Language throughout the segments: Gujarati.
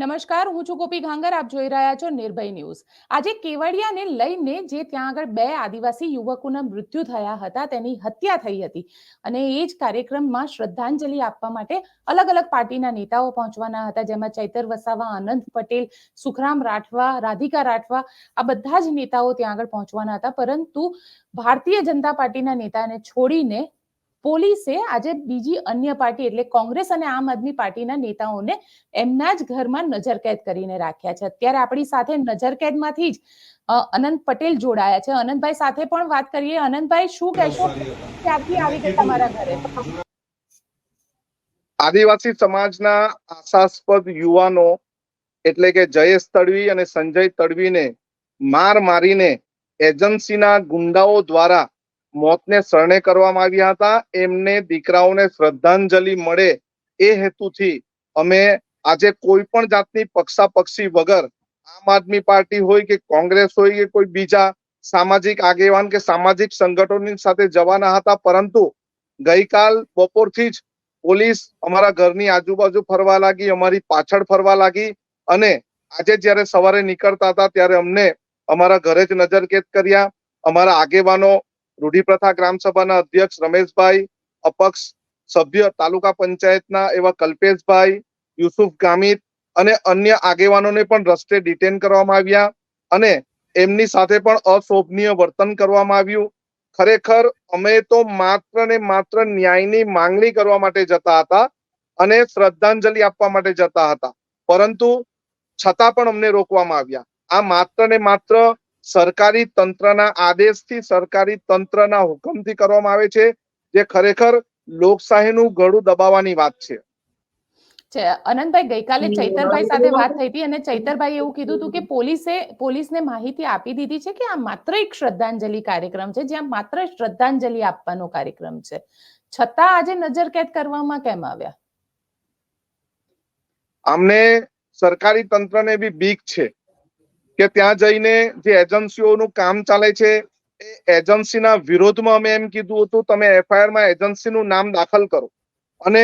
નમસ્કાર, હું છું ગોપી ઘાંગર, આપ જોઈ રહ્યા છો નિર્ભય ન્યૂઝ. આજે કેવડિયાને લઈને જે ત્યાં આગળ બે આદિવાસી યુવકોના મૃત્યુ થયા હતા, તેની હત્યા થઈ હતી. અને એ જ કાર્યક્રમમાં શ્રદ્ધાંજલિ આપવા માટે અલગ અલગ પાર્ટીના નેતાઓ પહોંચવાના હતા, જેમાં ચૈતર વસાવા, આનંદ પટેલ, સુખરામ રાઠવા, રાધિકા રાઠવા, આ બધા જ નેતાઓ ત્યાં આગળ પહોંચવાના હતા. પરંતુ ભારતીય જનતા પાર્ટીના નેતાને છોડીને પોલીસે આજે બીજી અન્ય પાર્ટી, એટલે કોંગ્રેસ અને આમ આદમી પાર્ટીના નેતાઓને એમના જ ઘરમાં નજરકેદ કરીને રાખ્યા છે. અત્યારે આપણી સાથે નજરકેદમાંથી જ અનંત પટેલ જોડાયા છે. અનંતભાઈ સાથે પણ વાત કરીએ. અનંતભાઈ, શું કહેશો ક્યાંથી આવી ગઈ તમારા ઘરે? આદિવાસી સમાજના આશાસ્પદ યુવાનો, એટલે કે જયેશ તડવી અને સંજય તડવીને માર મારીને એજન્સીના ગુંડાઓ દ્વારા મોતને શરણે કરવામાં આવ્યા હતા. એમને દીકરાઓને શ્રદ્ધાંજલિ મળે એ હેતુથી અમે આજે કોઈ પણ જાતની પક્ષાપક્ષી વગર આમ આદમી પાર્ટી હોય કે કોંગ્રેસ હોય કે કોઈ બીજા સામાજિક આગેવાન કે સામાજિક સંગઠનની સાથે જવાના હતા, પરંતુ ગઈકાલ બપોરથી જ પોલીસ અમારા ઘરની આજુબાજુ ફરવા લાગી, અમારી પાછળ ફરવા લાગી અને આજે જ્યારે સવારે નીકળતા હતા ત્યારે અમને અમારા ઘરે જ નજરકેદ કર્યા. અમારા આગેવાનો રૂઢિપ્રથા ગ્રામસભાના અધ્યક્ષ રમેશભાઈ, અપક્ષ સભ્ય તાલુકા પંચાયતના એવા કલ્પેશભાઈ, યુસુફ ગામિત અને અન્ય આગેવાનોને પણ રસ્તે ડિટેન કરવામાં આવ્યા અને એમની સાથે પણ અશોભનીય વર્તન કરવામાં આવ્યું. ખરેખર, અમે તો માત્ર ને માત્ર ન્યાયની માંગણી કરવા માટે જતા હતા અને શ્રદ્ધાંજલિ આપવા માટે જતા હતા. પરંતુ છતાં પણ અમને રોકવામાં આવ્યા. આ માત્ર ને માત્ર સરકારી તંત્રના આદેશથી સરકારી તંત્રના હુકમથી કરવામાં આવે છે જે ખરેખર લોકશાહીનું ગળું દબાવવાની વાત છે. છે અનંતભાઈ ગઈકાલે ચૈતરભાઈ સાથે વાત થઈ હતી અને ચૈતરભાઈ એવું કીધું હતું કે પોલીસે પોલીસને માહિતી આપી દીધી છે કે આ માત્ર એક શ્રદ્ધાંજલિ કાર્યક્રમ છે જ્યાં માત્ર શ્રદ્ધાંજલિ આપવાનો કાર્યક્રમ છે. છતાં આજે નજરકેદ કરવામાં કેમ આવ્યા? અમને સરકારી તંત્રને બી બીક છે. કે ત્યાં જઈને જે એજન્સીઓનું કામ ચાલે છે, એ એજન્સીના વિરોધમાં અમે એમ કીધું હતું, તમે એફઆઈઆરમાં એજન્સીનું નામ દાખલ કરો. અને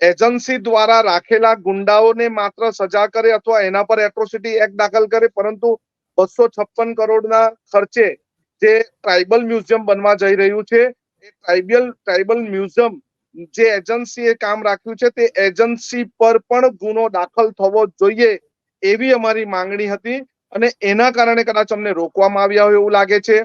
એજન્સી દ્વારા રાખેલા ગુંડાઓને માત્ર સજા કરે અથવા એના પર એટ્રોસિટી એક્ટ દાખલ કરે, પરંતુ બસો છપ્પન કરોડના ખર્ચે જે ટ્રાઇબલ મ્યુઝિયમ બનવા જઈ રહ્યું છે, એ ટ્રાઇબલ ટ્રાઇબલ મ્યુઝિયમ જે એજન્સીએ કામ રાખ્યું છે, તે એજન્સી પર પણ ગુનો દાખલ થવો જોઈએ એવી અમારી માંગણી હતી. અને એના કારણે કદાચ અમને રોકવામાં આવ્યા હોય એવું લાગે છે.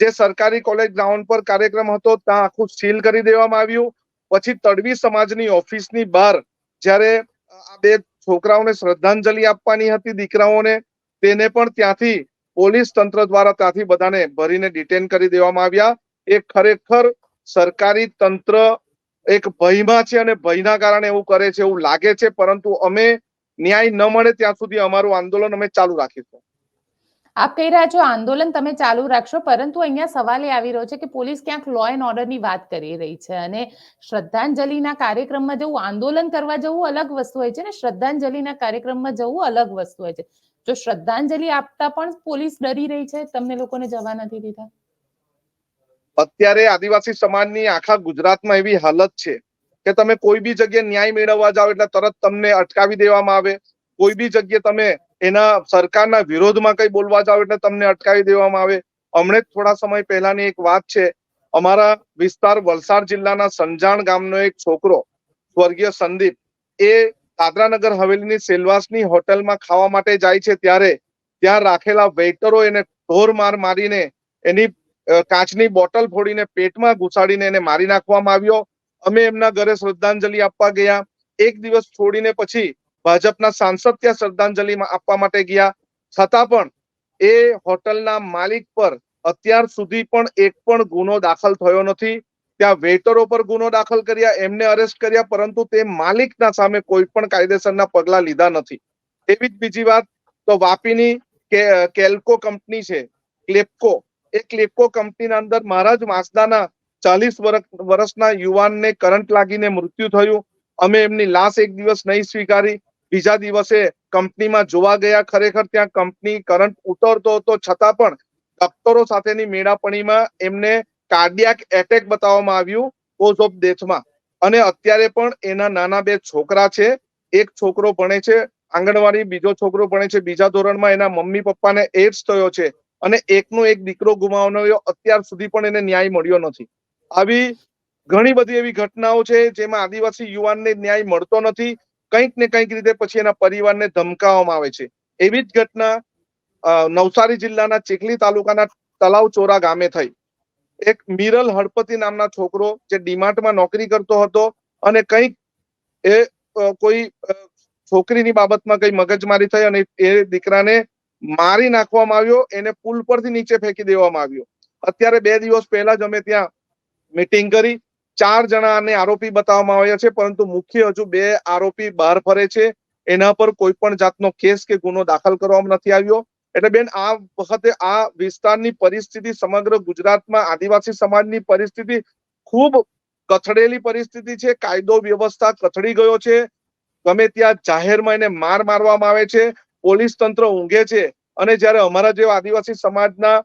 જે સરકારી કોલેજ ગ્રાઉન્ડ પર કાર્યક્રમ હતો, ત્યાં આખું સીલ કરી દેવામાં આવ્યું. પછી તડવી સમાજની ઓફિસની બહાર જ્યારે આ બે છોકરાઓને શ્રદ્ધાંજલિ આપવાની હતી દીકરાઓને, તેને પણ ત્યાંથી પોલીસ તંત્ર દ્વારા ત્યાંથી બધાને ભરીને ડિટેન કરી દેવામાં આવ્યા. એ ખરેખર સરકારી તંત્ર એક ભયમાં છે અને ભયના કારણે એવું કરે છે એવું લાગે છે, પરંતુ અમે ન્યાય ન મળે ત્યાં સુધી અમારું આંદોલન અમે ચાલુ રાખીશું. આપ કહી રહ્યા છો આંદોલન તમે ચાલુ રાખશો પરંતુ અહીંયા સવાલ એ આવી રહ્યો છે કે પોલીસ ક્યાંક લો એન્ડ ઓર્ડરની વાત કરી રહી છે અને શ્રદ્ધાંજલિના કાર્યક્રમમાં જવું આંદોલન કરવા જવું અલગ વસ્તુ હોય છે ને શ્રદ્ધાંજલિના કાર્યક્રમમાં જવું અલગ વસ્તુ હોય છે. જો શ્રદ્ધાંજલિ આપતા પણ પોલીસ ડરી રહી છે તમને લોકોને જવા નથી દીધા? અત્યારે આદિવાસી સમાજની આખા ગુજરાતમાં એવી હાલત છે કે તમે કોઈ બી જગ્યાએ ન્યાય મેળવવા જાઓ એટલે તરત તમને અટકાવી દેવામાં આવે. કોઈ બી જગ્યાએ તમે એના સરકારના વિરોધમાં કઈ બોલવા જાઓ એટલે તમને અટકાવી દેવામાં આવે. હમણે થોડા સમય પહેલાની એક વાત છે. અમારા વિસ્તાર વલસાડ જિલ્લાના સંજાણ ગામનો એક છોકરો, સ્વર્ગીય સંદીપ, એ દાદરાનગર હવેલીની સેલવાસની હોટલમાં ખાવા માટે જાય છે ત્યારે ત્યાં રાખેલા વેઇટરો એને ઢોર માર મારીને એની કાચની બોટલ ફોડીને પેટમાં ઘુસાડીને એને મારી નાખવામાં આવ્યો. અમે એમના ઘરે શ્રદ્ધાંજલિ આપવા ગયા. એક દિવસ છોડીને પછી ભાજપના સાંસદ ત્યાં શ્રદ્ધાંજલિ આપવા માટે ગયા. છતાં પણ એ હોટલના માલિક પર અત્યાર સુધી પણ એક પણ ગુનો દાખલ થયો નથી. ત્યાં વેટરો પર ગુનો દાખલ કર્યા, એમને અરેસ્ટ કર્યા, પરંતુ તે માલિકના સામે કોઈ પણ કાયદેસરના પગલા લીધા નથી. એવી જ બીજી વાત, તો વાપીની કેલ્કો કંપની છે, ક્લેપકો. એ ક્લેપકો કંપનીના અંદર મારા જ વાંસદાના ચાલીસ વર્ષના યુવાનને કરંટ લાગીને મૃત્યુ થયું. અમે એમની લાશ એક દિવસ નહીં સ્વીકારી. બીજા દિવસે કંપનીમાં જોવા ગયા. ખરેખર ત્યાં કંપની કરંટ ઉતરતો હતો. છતાં પણ ડોક્ટરો સાથેની મેળાપણીમાં એમને કાર્ડિયાક એટેક બતાવવામાં આવ્યું કોઝ ઓફ ડેથમાં. અને અત્યારે પણ એના નાના બે છોકરા છે. એક છોકરો ભણે છે. આંગણવાડી બીજો છોકરો ભણે છે. બીજા ધોરણમાં એના મમ્મી પપ્પાને એડ્સ થયો છે. અને એકનો એક દીકરો ગુમાવવાનો અત્યાર સુધી પણ એને ન્યાય મળ્યો નથી. આવી ઘણી બધી એવી ઘટનાઓ છે જેમાં આદિવાસી યુવાનને ન્યાય મળતો નથી. કંઈક ને કંઈક રીતે પછી એના પરિવારને ધમકાવવામાં આવે છે. એવી જ ઘટના નવસારી જિલ્લાના ચીખલી તાલુકાના તલાવ ચોરા ગામે થઈ. એક મિરલ હળપતિ નામના છોકરો જે ડીમાર્ટમાં નોકરી કરતો હતો અને કંઈક એ કોઈ છોકરીની બાબતમાં કઈ મગજમારી થઈ અને એ દીકરાને મારી નાખવામાં આવ્યો, એને પુલ પરથી નીચે ફેંકી દેવામાં આવ્યો. અત્યારે બે દિવસ પહેલા જ અમે ત્યાં મીટિંગ કરી. ચાર જણાને આરોપી બતાવવામાં આવ્યા છે, પરંતુ મુખ્ય હજુ બે આરોપી બહાર ફરે છે. એના પર કોઈ પણ જાતનો કેસ કે ગુનો દાખલ કરવામાં નથી આવ્યો. એટલે બેન, આ વખતે આ વિસ્તારની પરિસ્થિતિ સમગ્ર ગુજરાતમાં આદિવાસી સમાજની પરિસ્થિતિ ખૂબ કથળેલી પરિસ્થિતિ છે. કાયદો વ્યવસ્થા કથળી ગયો છે. ગમે ત્યાં જાહેરમાં એને માર મારવામાં આવે છે. પોલીસ તંત્ર ઊંઘે છે. અને જ્યારે અમારા જેવા આદિવાસી સમાજના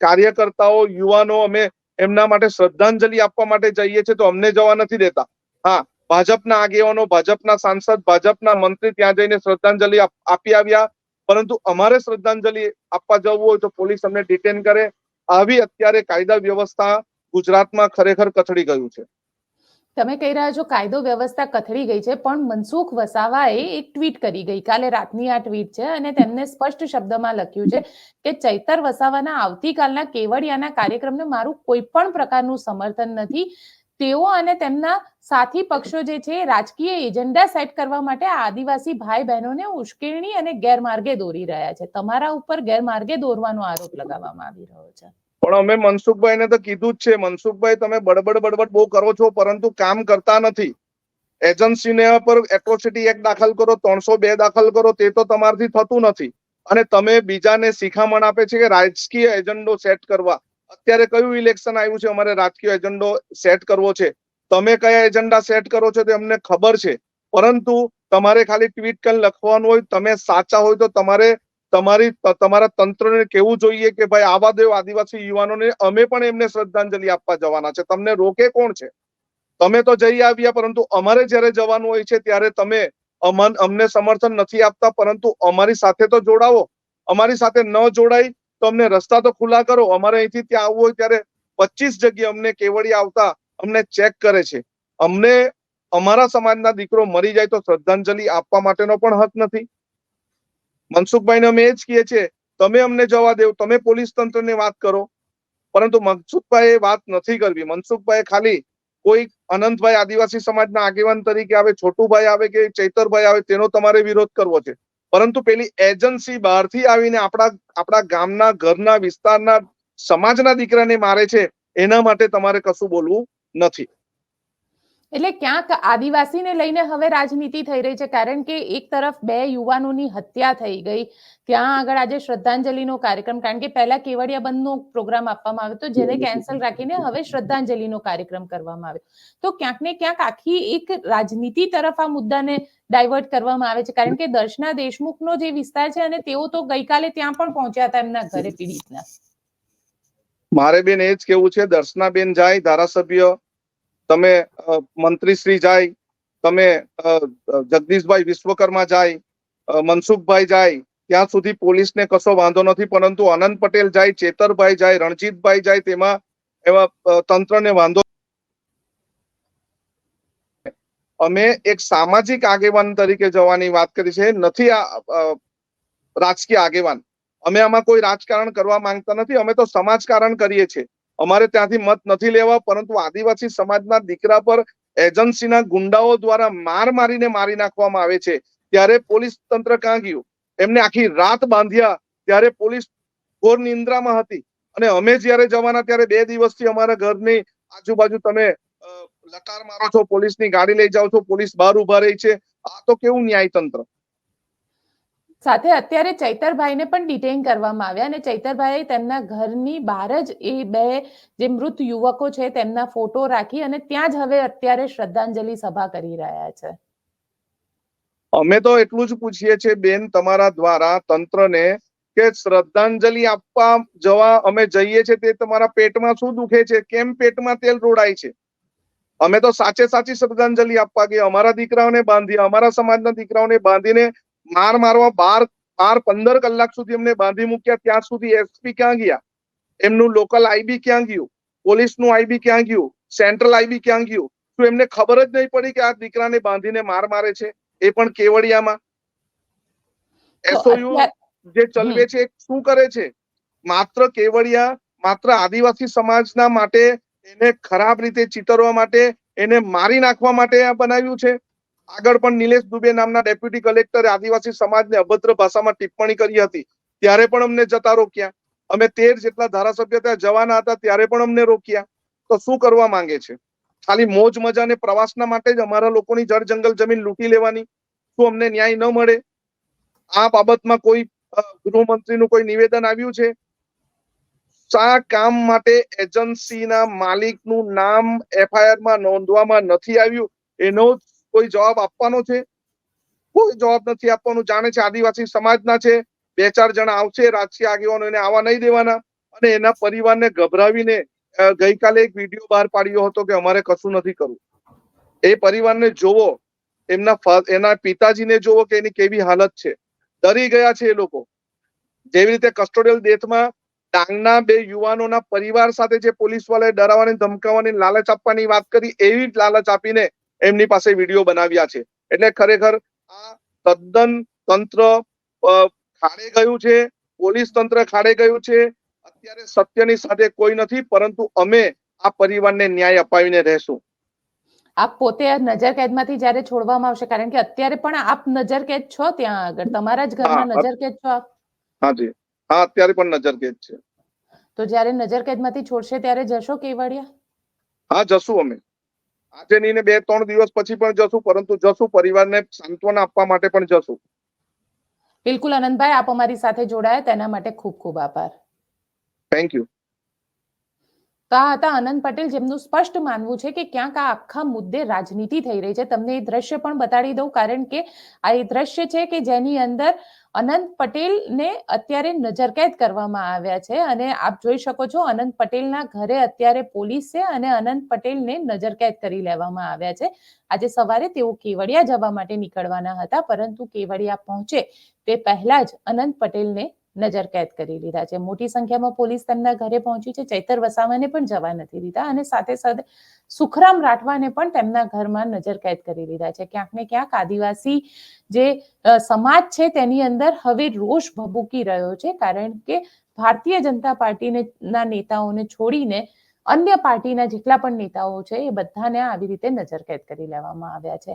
કાર્યકર્તાઓ, યુવાનો અમે એમના માટે શ્રદ્ધાંજલિ આપવા માટે જઈએ છીએ તો અમને જવા નથી દેતા. હા, ભાજપના આગેવાનો, ભાજપના સાંસદ, ભાજપના મંત્રી ત્યાં જઈને શ્રદ્ધાંજલિ આપી આવ્યા. પરંતુ અમારે શ્રદ્ધાંજલિ આપવા જવું હોય તો પોલીસ અમને ડિટેન કરે. આવી અત્યારે કાયદા વ્યવસ્થા ગુજરાતમાં ખરેખર કથળી ગયું છે. તમે કહી રહ્યા છો કાયદો વ્યવસ્થા કથળી ગઈ છે, પણ મનસુખ વસાવાએ એક ટ્વીટ કરી ગઈ, કાલે રાતની આ ટ્વીટ છે, અને તેમને સ્પષ્ટ શબ્દમાં લખ્યું છે કે ચૈતર વસાવાના આવતીકાલના કેવડિયાના કાર્યક્રમને મારું કોઈ પણ પ્રકારનું સમર્થન નથી. તેઓ અને તેમના સાથી પક્ષો જે છે, રાજકીય એજન્ડા સેટ કરવા માટે આદિવાસી ભાઈ બહેનોને ઉશ્કેરણી અને ગેરમાર્ગે દોરી રહ્યા છે. તમારા ઉપર ગેરમાર્ગે દોરવાનો આરોપ લગાવવામાં આવી રહ્યો છે. પણ અમે મનસુખભાઈને તો કીધું જ છે, મનસુખભાઈ તમે બડબડ બડબડ બહુ કરો છો, પરંતુ કામ કરતા નથી. એજન્સીને પર એટ્રોસિટી એક્ટ દાખલ કરો, ત્રણસો બે દાખલ કરો, તે તો તમારથી થતું નથી. અને તમે બીજાને શિખામણ આપે છે કે રાજકીય એજન્ડો સેટ કરવા. અત્યારે કયું ઇલેક્શન આવ્યું છે? અમારે રાજકીય એજન્ડો સેટ કરવો છે. તમે કયા એજન્ડા સેટ કરો છો તે અમને ખબર છે. પરંતુ તમારે ખાલી ટ્વીટ કરીને લખવાનું હોય, તમે સાચા હોય તો તમારે તમારી તમારા તંત્રને કેવું જોઈએ કે ભાઈ આવા દેવ આદિવાસી યુવાનોને અમે પણ એમને શ્રદ્ધાંજલિ આપવા જવાના છે. તમને રોકે કોણ છે? તમે તો જઈ આવ્યા, પરંતુ અમારે જ્યારે જવાનું હોય છે ત્યારે તમે અમન સમર્થન નથી આપતા, પરંતુ અમારી સાથે તો જોડાવો. અમારી સાથે ન જોડાય તો અમને રસ્તા તો ખુલ્લા કરો. અમારે અહીંથી ત્યાં આવવું હોય ત્યારે પચીસ જગ્યાએ અમને કેવડી આવતા અમને ચેક કરે છે. અમને, અમારા સમાજના દીકરો મરી જાય તો શ્રદ્ધાંજલિ આપવા માટેનો પણ હક નથી. મનસુખભાઈને અમે એ જ કહીએ છીએ, તમે અમને જવા દેવ તમે પોલીસ તંત્રને વાત કરો. પરંતુ મનસુખભાઈ વાત નથી કરવી. મનસુખભાઈ ખાલી કોઈ અનંતભાઈ આદિવાસી સમાજના આગેવાન તરીકે આવે, છોટુભાઈ આવે કે ચૈતરભાઈ આવે, તેનો તમારે વિરોધ કરવો છે. પરંતુ પેલી એજન્સી બહારથી આવીને આપણા આપણા ગામના, ઘરના વિસ્તારના સમાજના દીકરાને મારે છે, એના માટે તમારે કશું બોલવું નથી. એટલે ક્યાંક આદિવાસીને લઈને હવે રાજનીતિ થઈ રહી છે, કારણ કે એક તરફ બે યુવાનોની હત્યા થઈ ગઈ, ત્યાં આગળ આજે શ્રદ્ધાંજલિનો કાર્યક્રમ, કારણ કે પહેલા કેવડિયા બંધનો પ્રોગ્રામ આપવામાં આવ્યો તો જેને કેન્સલ રાખીને હવે શ્રદ્ધાંજલિનો કાર્યક્રમ કરવામાં આવ્યો. તો ક્યાંક ને ક્યાંક આખી એક રાજનીતિ તરફ આ મુદ્દાને ડાયવર્ટ કરવામાં આવે છે, કારણ કે દર્શના દેશમુખનો જે વિસ્તાર છે અને તેઓ તો ગઈકાલે ત્યાં પણ પહોંચ્યા હતા એમના ઘરે પીડિતના. મારે બેન એ જ કેવું છે, દર્શનાબેન જાય ધારાસભ્ય તમે મંત્રીશ્રી જાય, તમે જગદીશભાઈ વિશ્વકર્મા જાય મનસુખભાઈ જાય, ત્યાં સુધી પોલીસને કશો વાંધો નથી, પરંતુ આનંદ પટેલ જાય, ચેતરભાઈ જાય, રણજીતભાઈ જાય, તેમાં એવા તંત્રને વાંધો અમે એક સામાજિક આગેવાન તરીકે જવાની વાત કરી છે, નથી રાજકીય આગેવાન. અમે આમાં કોઈ રાજકારણ કરવા માંગતા નથી, અમે તો સમાજકારણ કરીએ છીએ. અમારે ત્યાંથી મત નથી લેવા, પરંતુ આદિવાસી સમાજના દીકરા પર એજન્સીના ગુંડાઓ દ્વારા માર મારીને મારી નાખવામાં આવે છે. ત્યારે પોલીસ તંત્ર ગયું? એમને આખી રાત બાંધ્યા, ત્યારે પોલીસ ઘોર નિંદ્રામાં હતી. અને અમે જ્યારે જવાના ત્યારે બે દિવસથી અમારા ઘરની આજુબાજુ તમે લકાર મારો છો, પોલીસની ગાડી લઈ જાઓ છો, પોલીસ બહાર ઊભા રહી છે. આ તો કેવું ન્યાયતંત્ર? સાથે અત્યારે ચૈતરભાઈને પણ ડિટેન કરવામાં આવ્યા અને ચૈતરભાઈ તેમના ઘરની બહાર જ એ બે જે મૃત યુવકો છે તેમના ફોટો રાખી અને ત્યાં જ હવે અત્યારે શ્રદ્ધાંજલિ સભા કરી રહ્યા છે. અમે તો એટલું જ પૂછીએ છીએ બેન તમારા દ્વારા તંત્રને કે શ્રદ્ધાંજલિ આપવા જવા અમે જઈએ છીએ તે તમારા પેટમાં શું દુખે છે? કેમ પેટમાં તેલ રોડાય છે? અમે તો સાચે સાચી શ્રદ્ધાંજલિ આપવા ગયા. અમારા દીકરાઓને બાંધી અમારા સમાજના દીકરાઓને બાંધીને માર મારવા બાર બાર પંદર કલાક સુધી એમને બાંધી મૂક્યા. ત્યાં સુધી એસપી ક્યાં ગયા? એમનું લોકલ આઈબી ક્યાં ગયું? પોલીસનું આઈબી ક્યાં ગયું? સેન્ટ્રલ આઈબી ક્યાં ગયું? શું એમને ખબર જ નહીં પડી કે આ દીકરાને બાંધીને માર મારે છે? એ પણ કેવડિયામાં. તો એસઓયુ જે ચલવે છે શું કરે છે? માત્ર કેવડિયા માત્ર આદિવાસી સમાજના માટે એને ખરાબ રીતે ચિતરવા માટે એને મારી નાખવા માટે આ બનાવ્યું છે. આગળ પણ નિલેશ દુબે નામના ડેપ્યુટી કલેક્ટરે આદિવાસી સમાજને અભદ્ર ભાષામાં ટિપ્પણી કરી હતી. ત્યારે પણ અમને જતા રોક્યા. અમે તેર જેટલા ધારાસભ્ય ત્યાં જવાના હતા, ત્યારે પણ અમને રોક્યા. તો શું કરવા માંગે છે? ખાલી મોજ, મજા અને પ્રવાસના માટે જ અમારા લોકોની જળ જંગલ જમીન લૂંટી લેવાની? શું અમને ન્યાય ન મળે? આ બાબતમાં કોઈ ગૃહમંત્રીનું કોઈ નિવેદન આવ્યું છે? શા કામ માટે એજન્સીના માલિકનું નામ એફઆઈઆરમાં નોંધવામાં નથી આવ્યું? એનો કોઈ જવાબ આપવાનો છે? કોઈ જવાબ નથી આપવાનું. જાણે છે આદિવાસી સમાજના છે. બે ચાર જણા આવશે, રાજકીય આગેવાનો એને આવા નહીં દેવાના. અને એના પરિવારને ગભરાવીને ગઈકાલે એક વીડિયો બહાર પાડ્યો હતો કે અમારે કશું નથી કરવું. એ પરિવારને જોવો. એમના એના પિતાજીને જોવો કે એની કેવી હાલત છે. ડરી ગયા છે એ લોકો. જેવી રીતે કસ્ટોડિયલ ડેથમાં ડાંગના બે યુવાનોના પરિવાર સાથે જે પોલીસ વાળાએ ડરાવવાની, ધમકાવવાની, લાલચ આપવાની વાત કરી, એવી જ લાલચ આપીને એમની પાસે વીડિયો બનાવ્યા છે. એટલે ખરેખર આ તદ્દન તંત્ર ખાડે ગયું છે પોલીસ તંત્ર ખાડે ગયું છે. અત્યારે સત્યની સાથે કોઈ નથી પરંતુ અમે આ પરિવારને ન્યાય અપાવીને રહેશું. આપ પોતે નજર કેદમાંથી જ્યારે છોડવામાં આવશે કારણ કે અત્યારે પણ આપ નજર કેદ છો ત્યાં આગળ. તમારા જ ઘરમાં નજર કેદ છો આપ? હાજી. હા અત્યારે પણ નજર કેદ છે. તો જ્યારે નજરકેદમાંથી છોડશે ત્યારે જશો કેવડિયા? હા જશું અમે. આજે નહીં ને બે ત્રણ દિવસ પછી પણ જશું પરંતુ જશું પરિવારને સાંત્વના આપવા માટે પણ જશું. બિલકુલ આનંદભાઈ આપ અમારી સાથે જોડાયા તેના માટે ખૂબ ખૂબ આભાર. થેન્ક યુ તો હતા અનંત પટેલ જેમનું સ્પષ્ટ માનવું છે કે ક્યાંક આ આખા મુદ્દે રાજનીતિ થઈ રહી છે. તમને એ દ્રશ્ય પણ બતાડી દઉં કારણ કે આ એ દ્રશ્ય છે કે જેની અંદર અનંત પટેલને અત્યારે નજરકેદ કરવામાં આવ્યા છે અને આપ જોઈ શકો છો અનંત પટેલના ઘરે અત્યારે પોલીસ છે અને અનંત પટેલને નજરકેદ કરી લેવામાં આવ્યા છે. આજે સવારે તેઓ કેવડિયા જવા માટે નીકળવાના હતા પરંતુ કેવડિયા પહોંચે તે પહેલા જ અનંત પટેલને નજરકેદ કરી લીધા છે. મોટી સંખ્યામાં પોલીસ તેમના ઘરે પહોંચી છે. ચૈતર વસાવાને પણ જવા નથી દીધા અને સાથે સાથે સુખરામ રાઠવાને પણ તેમના ઘરમાં નજરકેદ કરી લીધા છે. ક્યાંક ને ક્યાંક આદિવાસી જે સમાજ છે તેની અંદર હવે રોષ ભભૂકી રહ્યો છે. કારણ કે ભારતીય જનતા પાર્ટીને ના નેતાઓને છોડીને અન્ય પાર્ટીના જેટલા પણ નેતાઓ છે એ બધાને આવી રીતે નજરકેદ કરી લેવામાં આવ્યા છે.